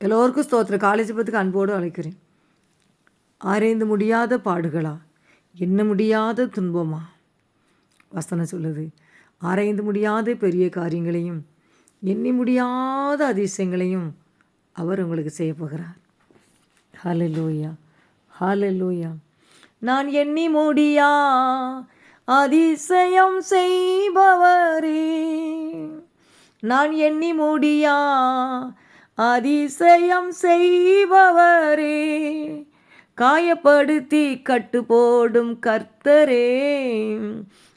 எல்லோருக்கும் ஸ்தோத்திர காலேஜ் பத்துக்கு அன்போடு அழைக்கிறேன். ஆராய்ந்து முடியாத பாடுகளா? எண்ண முடியாத துன்பமா? வசனம் சொல்லுது. ஆராய்ந்து முடியாத பெரிய காரியங்களையும் எண்ணி முடியாத அதிசயங்களையும் அவர் உங்களுக்கு செய்ய போகிறார். ஹalleluya ஹalleluya நான் எண்ணி முடியா அதிசயம் செய்பவரே. நான் எண்ணி முடியா அதிசயம் செய்பவரே. காயப்படுத்தி கட்டு போடும் கர்த்தரே.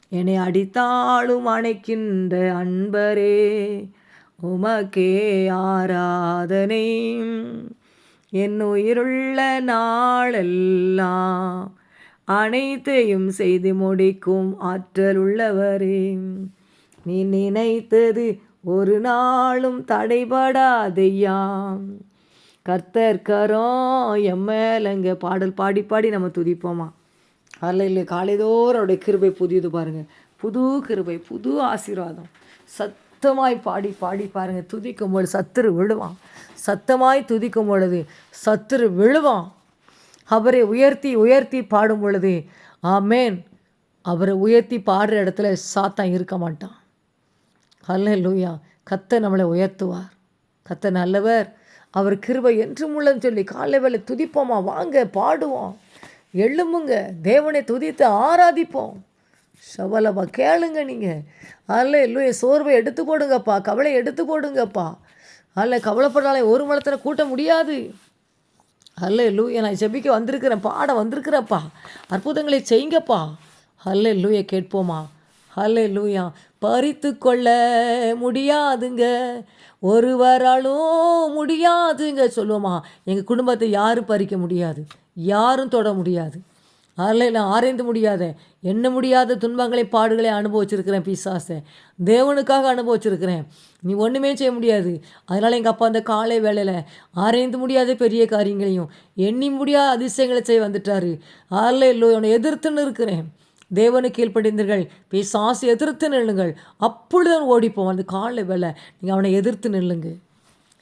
என்னை அடித்தாலும் அணைக்கின்ற அன்பரே. உமக்கே ஆராதனை. என் உயிருள்ள நாளெல்லாம் அனைத்தையும் செய்து முடிக்கும் ஆற்றல் உள்ளவரே. நீ நினைத்தது ஒரு நாளும் தடைபடாதையாம். கர்த்தர் கரம் எம்மேலங்க பாடல் பாடி பாடி நம்ம துதிப்போமா? காலையில் இல்லை காலைதோறும் அவருடைய கிருபை புதியது பாருங்கள் புது கிருபை புது ஆசீர்வாதம். சத்தமாய் பாடி பாடி பாருங்கள் துதிக்கும் பொழுது சத்துரு விழுவான். சத்தமாய் துதிக்கும் பொழுது சத்துரு விழுவான். அவரை உயர்த்தி உயர்த்தி பாடும் பொழுது ஆமேன். அவரை உயர்த்தி பாடுற இடத்துல சாத்தான் இருக்க மாட்டான். அல்ல லூயா கத்த நம்மளை உயர்த்துவார். கத்த நல்லவர். அவர் கிருபை என்றும் உள்ளன்னு சொல்லி காலை வேலை துதிப்போமா? வாங்க பாடுவோம். எழும்புங்க. தேவனை துதித்து ஆராதிப்போம். சவலப்பா கேளுங்க நீங்கள் அல்ல இல்லையே சோர்வை எடுத்து போடுங்கப்பா. கவலை எடுத்து போடுங்கப்பா. அல்ல கவலைப்படுறாலே ஒரு மலத்தில் கூட்ட முடியாது. அல்ல லூயா நான் ஜெபிக்க வந்திருக்கிறேன். பாட வந்திருக்கிறப்பா அற்புதங்களை செய்யுங்கப்பா. அல்ல லூயா கேட்போமா? ஹலே லூயா பறித்து கொள்ள முடியாதுங்க. ஒருவராலும் முடியாதுங்க சொல்லுவோமா. எங்கள் குடும்பத்தை யாரும் பறிக்க முடியாது. யாரும் தொட முடியாது. அதில் நான் ஆராய்ந்து முடியாத. என்ன முடியாத துன்பங்களை பாடுகளை அனுபவிச்சிருக்கிறேன் பிசாசை. தேவனுக்காக அனுபவிச்சிருக்கிறேன். நீ ஒன்றுமே செய்ய முடியாது. அதனால் எங்கள் அப்பா அந்த காலை வேலையில் ஆராய்ந்து முடியாத பெரிய காரியங்களையும் எண்ணி முடியாத அதிசயங்களை செய்ய வந்துட்டாரு. அதில் இல்லை உன்னை எதிர்த்துன்னு இருக்கிறேன். தேவனு கீழ்ப்படிந்தீர்கள். பிசாசு எதிர்த்து நில்லுங்கள். அப்பொழுதுதான் ஓடிப்போம். அந்த காலை வேலை நீங்கள் அவனை எதிர்த்து நில்லுங்க.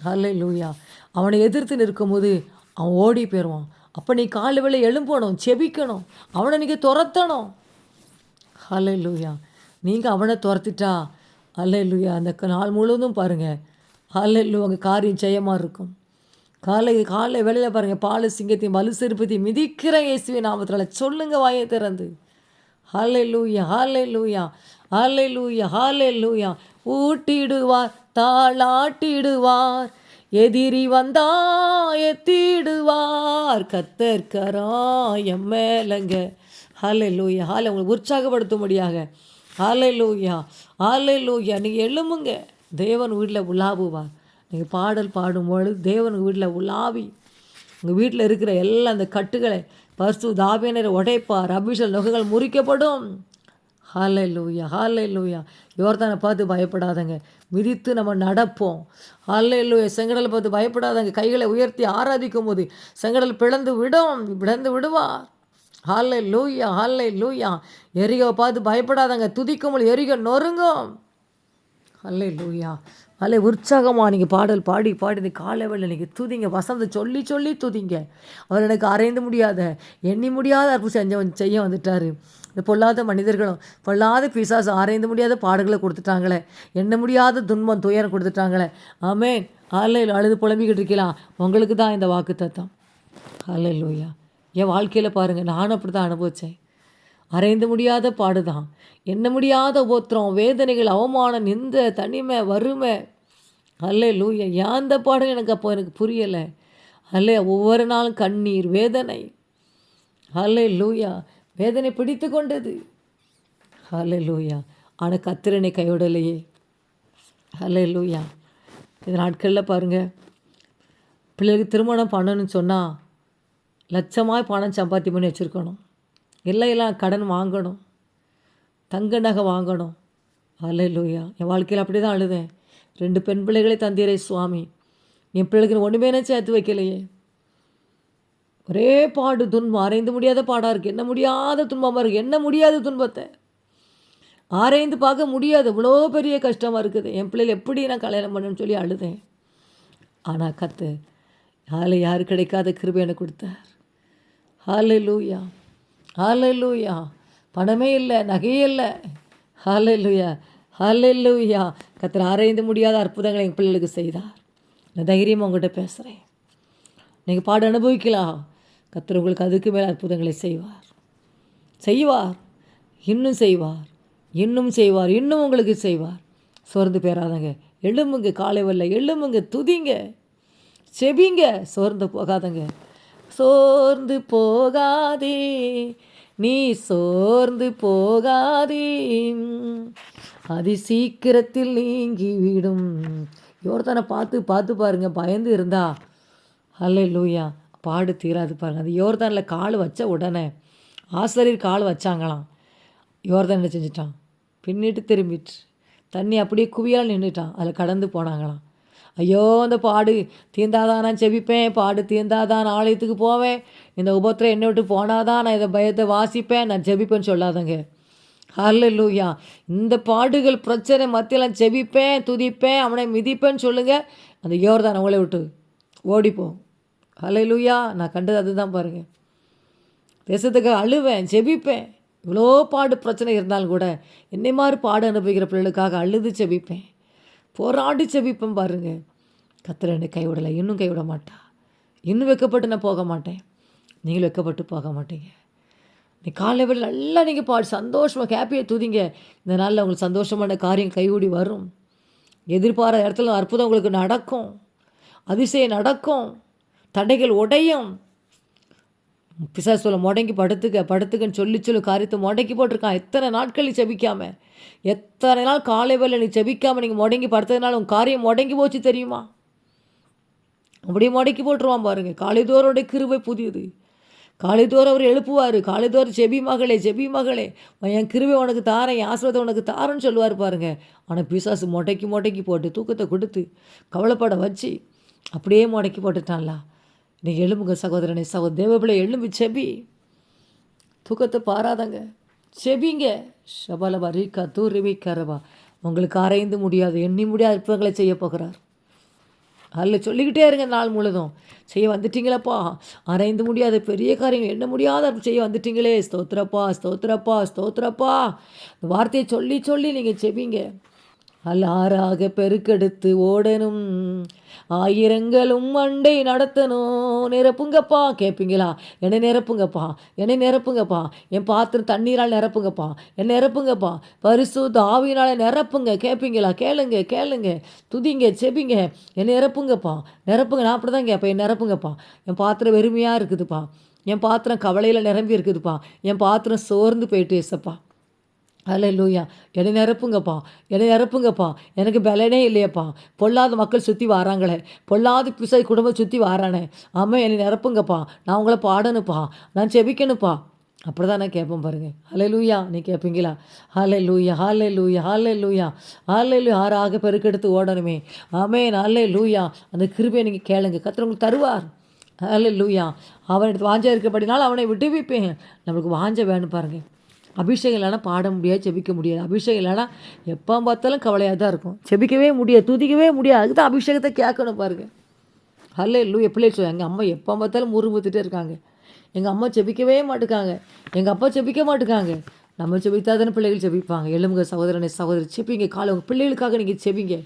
அல்ல லூயா அவனை எதிர்த்து நிற்கும்போது அவன் ஓடி போயிடுவான். அப்போ நீ காலை வேலை எழும்பணும் செபிக்கணும். அவனை நீங்கள் துரத்தணும். ஹலே லூயா நீங்கள் அவனை துரத்திட்டா? அல்ல லூயா அந்த க- நாள் முழுவதும் பாருங்கள் ஹலே லூ அங்கே காரியம் ஜெயமாக இருக்கும். காலை காலை வேலையில் பாருங்கள் பால் சிங்கத்தையும் வலு செருப்பத்தையும் மிதிக்கிற இயேசுவின் நாமத்தில் சொல்லுங்கள் வாயை திறந்து. ஹாலே லூயா ஹாலே லூயா ஹாலே லூயா ஹாலே லூயா ஊட்டிடுவார் தாளாட்டிடுவார். எதிரி வந்தா எத்திடுவார். கத்தர்கராயம் மேலங்க. ஹாலே லூயா ஹாலே உங்களை உற்சாகப்படுத்தும்படியாக. ஹாலே லூயா ஹாலே லூயா நீங்கள் எழும்புங்க. தேவன் வீட்டில் உலாவுவார். நீங்கள் பாடல் பாடும்பொழுது தேவன் வீட்டில் உலாவி. உங்கள் வீட்டில் இருக்கிற எல்லா அந்த கட்டுகளை பர்சு தாபியனர் உடைப்பார் அபிஷல் நுகைகள் முறிக்கப்படும். ஹாலை லூயா ஹாலை லூயா யோர்தானை பார்த்து பயப்படாதங்க. மிதித்து நம்ம நடப்போம். ஹாலை லூயா செங்கடலை பார்த்து பயப்படாதங்க. கைகளை உயர்த்தி ஆராதிக்கும் போது செங்கடல் பிளந்து விடும் பிளந்து விடுவார். ஹாலை லூயா ஹாலை லூயா எரிகோ பார்த்து பயப்படாதங்க. துதிக்கும் போது எரிகோ நொறுங்கும். அல்லே லூயா அல்ல உற்சாகமாக நீங்கள் பாடல் பாடி பாடி இந்த காலை நீங்கள் துதிங்க வசந்த சொல்லி சொல்லி துதிங்க. அவர் எனக்கு அறைந்து முடியாத எண்ணி முடியாத அற்பு செஞ்ச செய்ய வந்துட்டார். இந்த பொல்லாத மனிதர்களும் பொல்லாத பிசாசு ஆராய்ந்து முடியாத பாடுகளை கொடுத்துட்டாங்களே. எண்ண முடியாத துன்பம் துயரம் கொடுத்துட்டாங்களே. ஆமேன். ஆலையில் அழுது புலம்பிக்கிட்டு இருக்கலாம். உங்களுக்கு தான் இந்த வாக்கு தத்தம் அல்ல லூயா என் வாழ்க்கையில் பாருங்கள் நானும் அப்படி தான் அனுபவித்தேன் அறைந்து முடியாத பாடுதான். எண்ண முடியாத உபத்திரம் வேதனைகள் அவமானம் நிந்த தனிமை வறுமை. அல்லே லூயா ஏன் அந்த பாடம் எனக்கு அப்போ எனக்கு புரியலை? அல்லே ஒவ்வொரு நாளும் கண்ணீர் வேதனை. அல்லே லூயா வேதனை பிடித்து கொண்டது. அல்லே லூயா ஆனால் கத்திரனை கைவிடலையே. அல்லே லூயா இந்த நாட்களில் பாருங்கள் பிள்ளைகளுக்கு திருமணம் பண்ணணும்னு சொன்னால் லட்சமாக பணம் சம்பாத்தி பண்ணி வச்சுருக்கணும். எல்லாம் எல்லாம் கடன் வாங்கணும். தங்க நகை வாங்கணும். அல்லையா என் வாழ்க்கையில் அப்படி தான் அழுதேன். ரெண்டு பெண் பிள்ளைகளை தந்தீரே சுவாமி. என் பிள்ளைகளுக்கு ஒன்றுமே நான் சேர்த்து வைக்கலையே. ஒரே பாடு துன்பம். அரைந்து முடியாத பாடாக இருக்குது என்ன முடியாத துன்பமாக இருக்குது என்ன முடியாத துன்பத்தை? ஆராய்ந்து பார்க்க முடியாது. இவ்வளோ பெரிய கஷ்டமாக இருக்குது. என் பிள்ளைகள் எப்படி நான் கல்யாணம் பண்ணுன்னு சொல்லி அழுதேன். ஆனால் கத்து அதில் யாரு கிடைக்காத கிருபை எனக்கு கொடுத்தார். ஹாலை லூயா ஹாலை பணமே இல்லை நகையே இல்லை. ஹாலை லூயா கத்திர ஆராய்ந்து முடியாத அற்புதங்களை எங்கள் பிள்ளைகளுக்கு செய்தார். நான் தைரியமாக உங்கள்கிட்ட பேசுகிறேன் நீங்கள் பாடு அனுபவிக்கலாம். கத்திர உங்களுக்கு அதுக்கு மேலே அற்புதங்களை செய்வார். செய்வார். இன்னும் செய்வார். இன்னும் செய்வார். இன்னும் உங்களுக்கு செய்வார். சோர்ந்து பேராதங்க எழும்புங்க காலை வரல எழும்புங்க துதிங்க. செபிங்க சோர்ந்து போகாதங்க. சோர்ந்து போகாதே நீ சோர்ந்து போகாதே. அதி சீக்கிரத்தில் நீங்கிவிடும். யோர்தானை பார்த்து பார்த்து பாருங்க பயந்து இருந்தா. அல்ல லூயா பாடு தீராது பாருங்கள் அது யோர்தானில் கால் வச்ச உடனே ஆசிரியர் கால் வச்சாங்களாம். யோர்தான் செஞ்சிட்டான்? பின்னிட்டு திரும்பிட்டு தண்ணி அப்படியே குவியால் நின்றுட்டான் அதில் கடந்து போனாங்களாம். ஐயோ அந்த பாடு. தீர்ந்தாதான் நான் செபிப்பேன். பாடு தீர்ந்தாதான் நான் ஆலயத்துக்கு போவேன். இந்த உபத்திரம் என்னை விட்டு போனாதான் நான் இதை பயத்தை வாசிப்பேன். நான் ஜெபிப்பேன்னு சொல்லாதங்க. ஹalleluya. இந்த பாடுகள் பிரச்சனை மத்தியில் நான் துதிப்பேன் அவனை மிதிப்பேன்னு சொல்லுங்கள் அந்த யோர்தான் அவங்கள விட்டு ஓடிப்போம். ஹalleluya. நான் கண்டது அதுதான் பாருங்கள் தேசத்துக்கு அழுவேன் ஜெபிப்பேன் இவ்வளோ பாடு பிரச்சனை இருந்தாலும் கூட என்னை மாதிரி பாடு அனுபவிக்கிற பிள்ளைகளுக்காக அழுது ஜெபிப்பேன் போராடி ஜெபிப்பேன் பாருங்க. கத்திர என்னை கைவிடலை. இன்னும் கைவிட மாட்டா. இன்னும் வைக்கப்பட்டு நான் போக மாட்டேன். நீங்களும் வெக்கப்பட்டு போக மாட்டீங்க. நீ காலை வேலை நல்லா நீங்கள் பாடு சந்தோஷமாக ஹாப்பியாக தூதிங்க இந்த நாளில் உங்களுக்கு சந்தோஷமான காரியம் கைகூடி வரும். எதிர்பாராத இடத்துல அற்புதம் உங்களுக்கு நடக்கும். அதிசயம் நடக்கும். தடைகள் உடையும். பிசாசுல முடங்கி படுத்துக்க படுத்துக்கன்னு சொல்லி சொல்லி காரியத்தை முடக்கி போட்டிருக்கான். எத்தனை நாட்கள் நீ செபிக்காம? எத்தனை நாள் காலை வேலை நீ செபிக்காமல் நீங்கள் முடங்கி படுத்ததுனால உன் காரியம் முடங்கி போச்சு தெரியுமா? அப்படியே முடக்கி போட்டுருவான் பாருங்கள் காலைதோரோட கிருவை புதியது. காலைதோறும் அவர் எழுப்புவார். காலைதோறும் செபி மகளே செபி மகளே என் கிருவை உனக்கு தாரேன் என் ஆசிரத்தை உனக்கு தாரேன்னு சொல்லுவார் பாருங்கள் ஆனால் பிசாசு முடக்கி முடக்கி போட்டு தூக்கத்தை கொடுத்து கவலைப்பட வச்சு அப்படியே முடக்கி போட்டுட்டான்லாம் நீ எழும்புங்க சகோதரனை. சகோ தேவபிள்ளை எழும்பு செபி. தூக்கத்தை பாராதங்க. செபிங்க. ஷபலபா ரீக்கா தூரிவி கரபா. உங்களுக்கு அரைந்து முடியாது. எண்ணி முடியாத அற்புதங்களை செய்ய போகிறார். அதில் சொல்லிக்கிட்டே இருங்க நாள் முழுதும். செய்ய வந்துட்டீங்களப்பா. அரைந்து முடியாத பெரிய காரியம். என்ன முடியாத செய்ய வந்துட்டீங்களே. ஸ்தோத்திரப்பா ஸ்தோத்திரப்பா ஸ்தோத்திரப்பா. இந்த வார்த்தையை சொல்லி சொல்லி நீங்கள் செபிங்க. அலாராக பெருக்கெடுத்து ஓடணும். ஆயிரங்களும் மண்டை நடத்தணும் நிரப்புங்கப்பா. கேட்பீங்களா என்னை நிரப்புங்கப்பா. என்னை நிரப்புங்கப்பா. என் பாத்திரம் தண்ணீரால் நிரப்புங்கப்பா. என்னை நிரப்புங்கப்பா. பரிசு தாவினால் நிரப்புங்க. கேட்பீங்களா கேளுங்க கேளுங்க. துதிங்க செபிங்க. என்னை நிரப்புங்கப்பா. நிரப்புங்க. நான் அப்படி தான் கேட்பேன். என் நிரப்புங்கப்பா. என் பாத்திரம் வெறுமையாக இருக்குதுப்பா. என் பாத்திரம் கவலையில் நிரம்பி இருக்குதுப்பா. என் பாத்திரம் சோர்ந்து போயிட்டு ஏசப்பா அல்ல லூயா என்னை நிரப்புங்கப்பா என்னை நிரப்புங்கப்பா. எனக்கு பலனே இல்லையப்பா. பொல்லாத மக்கள் சுற்றி வராங்களே. பொல்லாத பிசை குடும்பம் சுற்றி வரானே. ஆமாம் என்னை நிரப்புங்கப்பா. நான் உங்களை பாடணுப்பா நான் செபிக்கணுப்பா அப்படி தான் நான் கேட்பேன் பாருங்கள் ஹலே லூயா நீ கேட்பீங்களா? ஹாலே லூயா ஹாலே லூயா ஹாலே லூயா ஹாலே லூயா ஆறாக பெருக்கெடுத்து ஓடணுமே. ஆமேன். ஹாலே லூயா அந்த கிருபையை நீங்கள் கேளுங்க. கத்திர உங்களுக்கு தருவார். ஹலே லூயா அவன் எடுத்து வாஞ்சா இருக்கப்படினாலும் அவனை விட்டுவிப்பேன் நம்மளுக்கு வாஞ்ச வேணும் பாருங்கள் அபிஷேகம் இல்லைனா பாட முடியாது செபிக்க முடியாது. அபிஷேகம் இல்லைனா எப்போ பார்த்தாலும் கவலையாக தான் இருக்கும். செபிக்கவே முடியாது துதிக்கவே முடியாது. அதுக்கு தான் அபிஷேகத்தை கேட்கணும் பாருங்க. அல்ல இல்லை எப்படி சொல்லுவாங்க எங்கள் அம்மா எப்போ பார்த்தாலும் முறுமுத்துட்டே இருக்காங்க. எங்கள் அம்மா செபிக்கவே மாட்டுக்காங்க. எங்கள் அப்பா செபிக்க மாட்டுக்காங்க. நம்ம செபித்தா தானே பிள்ளைகள் செபிப்பாங்க. எலும்புங்க சகோதரனை சகோதரி செபிங்க. காலை உங்கள் பிள்ளைகளுக்காக நீங்கள் செபிங்க.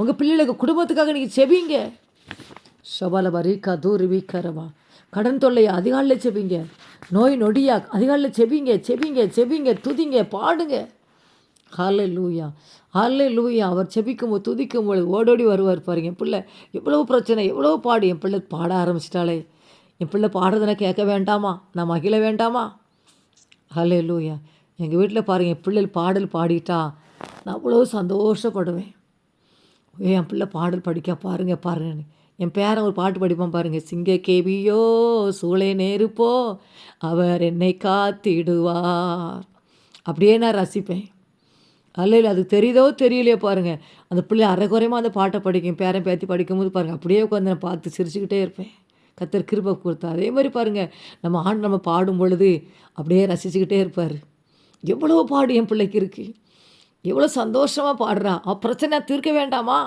உங்கள் பிள்ளைகளுக்கு குடும்பத்துக்காக நீங்கள் செபிங்க. சபால ரீகா தூரி கரவா. கடன் தொல்லையை அதிகாலில் செபிங்க நோய் நொடியா அதிகாலில் செபிங்க செவிங்க செவிங்க துதிங்க பாடுங்க. ஹாலே லூயா ஹாலே லூயா அவர் செபிக்கும் போது துதிக்கும் பொழுது ஓடோடி வருவார் பாருங்க. என் பிள்ளை எவ்வளோ பிரச்சனை எவ்வளோ பாடு. என் பிள்ளை பாட ஆரம்பிச்சிட்டாளே. என் பிள்ளை பாடுறதுனா கேட்க வேண்டாமா? நான் மகிழ வேண்டாமா? ஹலே லூயா எங்கள் வீட்டில் பாருங்கள் என் பிள்ளை பாடல் பாடிட்டா நான் அவ்வளோ சந்தோஷப்படுவேன். ஏ என் பிள்ளை பாடல் படிக்க பாருங்க பாருங்கன்னு. என் பேரன் ஒரு பாட்டு படிப்பான் பாருங்கள் சிங்க கேவியோ சூளை நேருப்போ அவர் என்னை காத்திடுவார். அப்படியே நான் ரசிப்பேன். அல்ல அது தெரியுதோ தெரியலையோ பாருங்கள் அந்த பிள்ளை அரைக்குறையமாக அந்த பாட்டை படிக்கும். பேரன் பேத்தி படிக்கும்போது பாருங்கள் அப்படியே உட்காந்து நான் பார்த்து சிரிச்சுக்கிட்டே இருப்பேன். கத்தர் கிருபை கொடுத்தா. அதே மாதிரி பாருங்கள் நம்ம ஆண் நம்ம பாடும் பொழுது அப்படியே ரசிச்சுக்கிட்டே இருப்பார். எவ்வளோ பாடு என் பிள்ளைக்கு இருக்குது எவ்வளோ சந்தோஷமாக பாடுறா. அவ பிரச்சனை தீர்க்க வேண்டாமா?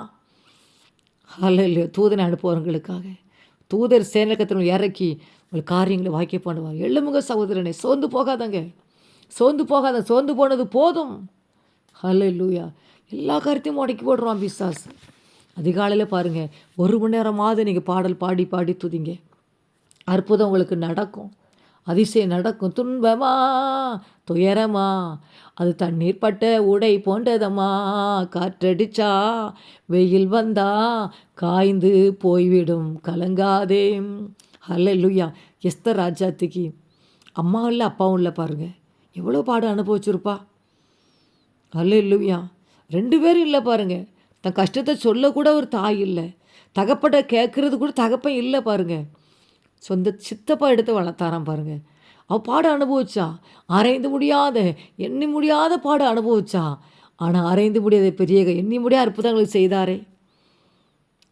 அல்ல தூதனை அனுப்புவவங்களுக்காக தூதர் சேனக்கத்தினுள் இறக்கி உங்கள் காரியங்களை வாக்கிய பண்ணுவார் எழுமுக சகோதரனை சோர்ந்து போகாதங்க. சோர்ந்து போகாத சோர்ந்து போனது போதும். ஹலோ லூயா எல்லா காரியத்தையும் முடக்கி போடுறோம் பிசாஸ். அதிகாலையில் பாருங்கள் ஒரு மணி நேரமாவது நீங்கள் பாடல் பாடி பாடி துதிங்க. அற்புதம் உங்களுக்கு நடக்கும். அதிசயம் நடக்கும் துன்பமா? துயரமா? அது தண்ணீர் பட்ட உடை போன்றதம்மா? காற்றடிச்சா? வெயில் வந்தா? காய்ந்து போய்விடும் கலங்காதே. ஹல்ல லுய்யா ராஜாத்திக்கு அம்மாவும் இல்லை அப்பாவும் இல்லை பாருங்கள் எவ்வளோ பாடம் அனுபவிச்சிருப்பா? அல்ல இல்லையா ரெண்டு பேரும் இல்லை பாருங்க. தன் கஷ்டத்தை சொல்லக்கூட ஒரு தாய் இல்லை. தகப்பட்ட கேட்குறது கூட தகப்பன் இல்லை பாருங்கள் சொந்த சித்தப்பா எடுத்து வளர்த்தாராம் பாருங்கள் அவ பாட அனுபவிச்சா அரைந்து முடியாத எண்ணி முடியாத பாட அனுபவிச்சா ஆனால் அரைந்து முடியாத பெரிய எண்ணி முடியாத அற்புதங்களை செய்தாரே.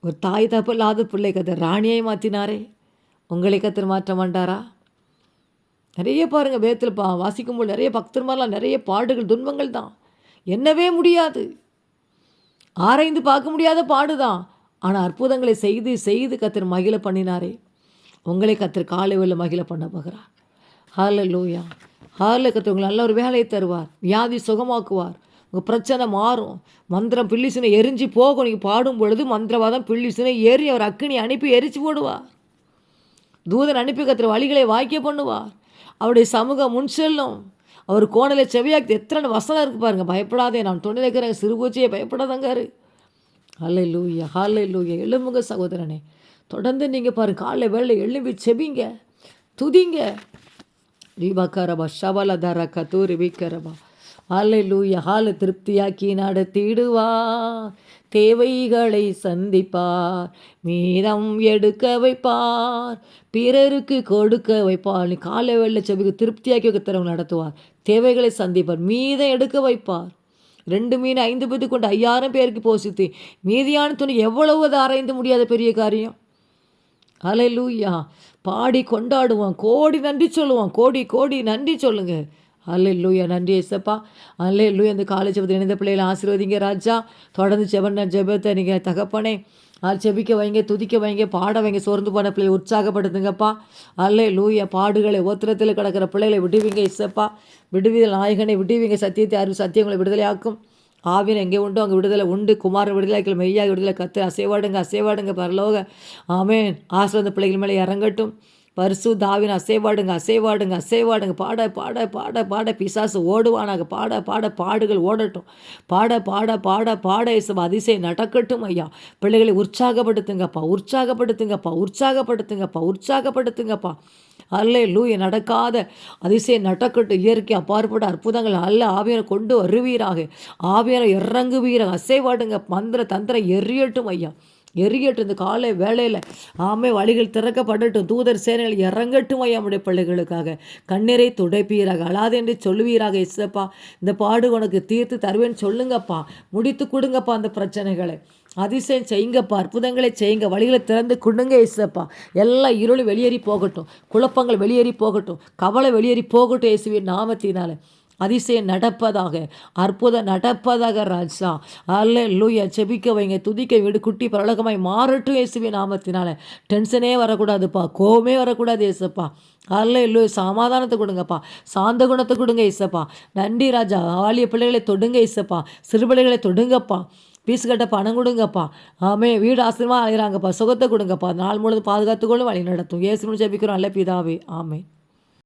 ஒரு தாய் தப்பு இல்லாத பிள்ளை கத்தை ராணியை மாற்றினாரே உங்களை கத்தர் மாற்ற மாட்டாரா? நிறைய பாருங்கள் வேத்தில் பா வாசிக்கும்போது நிறைய பக்தர்மாரெலாம் நிறைய பாடுகள் துன்பங்கள் தான். என்னவே முடியாது. ஆராய்ந்து பார்க்க முடியாத பாடுதான் ஆனால் அற்புதங்களை செய்து செய்து கத்தர் மகிழ பண்ணினாரே. உங்களை கத்திர காலை வெள்ள மகிழ பண்ண போகிறார். ஹால லூயா ஹால கத்திர உங்களுக்கு நல்ல ஒரு வேலையை தருவார். வியாதி சுகமாக்குவார். உங்கள் பிரச்சனை மாறும். மந்திரம் பில்லிசினை எரிஞ்சு போகும். நீங்கள் பாடும் பொழுது மந்திரவாதம் பில்லிசினை ஏறி அவர் அக்கினி அனுப்பி எரிச்சு போடுவார். தூதன் அனுப்பி கத்துற வழிகளை வாய்க்க பண்ணுவார். அவருடைய சமூகம் முன் செல்லும். அவர் கோணலை செவியாக்கி எத்தனை வசனம் இருக்குது பாருங்கள் பயப்படாதே நான் துணை இருக்கிறேன் சிறுபூச்சியை பயப்படாதங்காரு ஹலை லூயா ஹாலை லூயா எழுமுக சகோதரனே. தொடர்ந்து நீங்கள் பாருங்க காலை வேலை எழும்பி செபிங்க துதிங்க. ரீபாக்காரபா ஷபலதாரா கத்தூரி வீக்கரபா ஆலை லூயா ஹாலை திருப்தியாக்கி நடத்திடுவா. தேவைகளை சந்திப்பார் மீதம் எடுக்க வைப்பார் பிறருக்கு கொடுக்க வைப்பார். நீ காலை வெள்ள செபிக்கு திருப்தியாக்கி வைக்கிறவங்க நடத்துவார். தேவைகளை சந்திப்பார் மீதம் எடுக்க வைப்பார். ரெண்டு மீன் ஐந்து பேத்து கொண்டு ஐயாயிரம் பேருக்கு போசித்து மீதியான துணி எவ்வளவு அதை அரைந்து முடியாத பெரிய காரியம்? அலை லூயா பாடி கொண்டாடுவோம். கோடி நன்றி சொல்லுவான் கோடி கோடி நன்றி சொல்லுங்கள் அல்ல லூயா நன்றி ஏசப்பா. அல்ல லூயா அந்த காலேஜ் பற்றி இணைந்த பிள்ளைகளை ஆசீர்வதிங்க ராஜா. தொடர்ந்து செவன் ஜெபத்தை நீங்கள் தகப்பனே அது செபிக்க வைங்க துதிக்க வைங்க பாட வைங்க. சோர்ந்து போன பிள்ளையை உற்சாகப்படுத்துங்கப்பா. அல்லே லூய பாடுகளை ஓத்திரத்தில் கிடக்கிற பிள்ளைகளை விடுவீங்க இசப்பா விடுவிதல் நாயகனை விடுவீங்க. சத்தியத்தை அறிவு சத்தியங்களை விடுதலையாக்கும். ஆவின் எங்கே உண்டோ அங்கே விடுதலை உண்டு. குமார விடுதலைகள் மெய்யாக விடுதலை கத்து அசைவாடுங்க அசைவாடுங்க பரலோக. ஆமேன். ஆசிர்வந்த பிள்ளைகள் மேலே இறங்கட்டும். பரிசு தாவின் அசைவாடுங்க அசைவாடுங்க அசைவாடுங்க. பாட பாட பாட பாட. பிசாசு ஓடுவானாங்க பாட பாட பாடுகள் ஓடட்டும். பாட பாட பாட பாட. இசம் அதிசயம் நடக்கட்டும் ஐயா. பிள்ளைகளை உற்சாகப்படுத்துங்கப்பா உற்சாகப்படுத்துங்கப்பா உற்சாகப்படுத்துங்கப்பா உற்சாகப்படுத்துங்கப்பா. அல்ல லூய நடக்காத அதிசயம் நடக்கட்டும் இயற்கை அப்பாற்பட்ட அற்புதங்கள் அல்ல ஆவியனை கொண்டு வருவீராக. ஆவியனை இறங்குவீராக. அசைவாடுங்க மந்திர தந்திரம் எரியட்டும் ஐயா. எரியட்டும் இந்த காலை வேலையில் ஆமை வழிகள் திறக்கப்படட்டும். தூதர் சேனைகள் இறங்கட்டும் ஐயா நம்முடைய பிள்ளைகளுக்காக. கண்ணீரை துடைப்பீராக. அழாது என்று சொல்லுவீராக இசப்பா இந்த பாடு உனக்கு தீர்த்து தருவேன்னு சொல்லுங்கப்பா. முடித்து கொடுங்கப்பா அந்த பிரச்சனைகளை. அதிசயம் செய்யுங்கப்பா அற்புதங்களை செய்யுங்க வழிகளை திறந்து கொடுங்க இசப்பா எல்லாம் இருள் வெளியேறி போகட்டும் குழப்பங்கள் வெளியேறி போகட்டும் கவலை வெளியேறி போகட்டும் இயேசுவின் நாமத்தினால. அதிசயம் நடப்பதாக அற்புதம் நடப்பதாக ராஜா. அல்ல லூயா செபிக்க வைங்க துதிக்க வீடு குட்டி பரலகமாய் மாறட்டும் இயேசுவி நாமத்தினால. டென்ஷனே வரக்கூடாதுப்பா கோவமே வரக்கூடாது ஏசப்பா அல்ல இல்லையோ சமாதானத்தை கொடுங்கப்பா சாந்த குணத்தை கொடுங்க இசப்பா நன்றி ராஜா ஆலிய பிள்ளைகளை தொடுங்க இசப்பா சிறு பிள்ளைகளை தொடுங்கப்பா. பீஸ் கட்ட பணம் கொடுங்கப்பா. ஆமே வீடு ஆசிரியமாக அலைகிறாங்கப்பா சுகத்தை கொடுங்கப்பா. நாள் முழுவதும் பாதுகாத்துக்கொள்ளும் வழி நடத்தும். ஏசுன்னு ஜபிக்கிறோம். அல்ல பிதாவே. ஆமே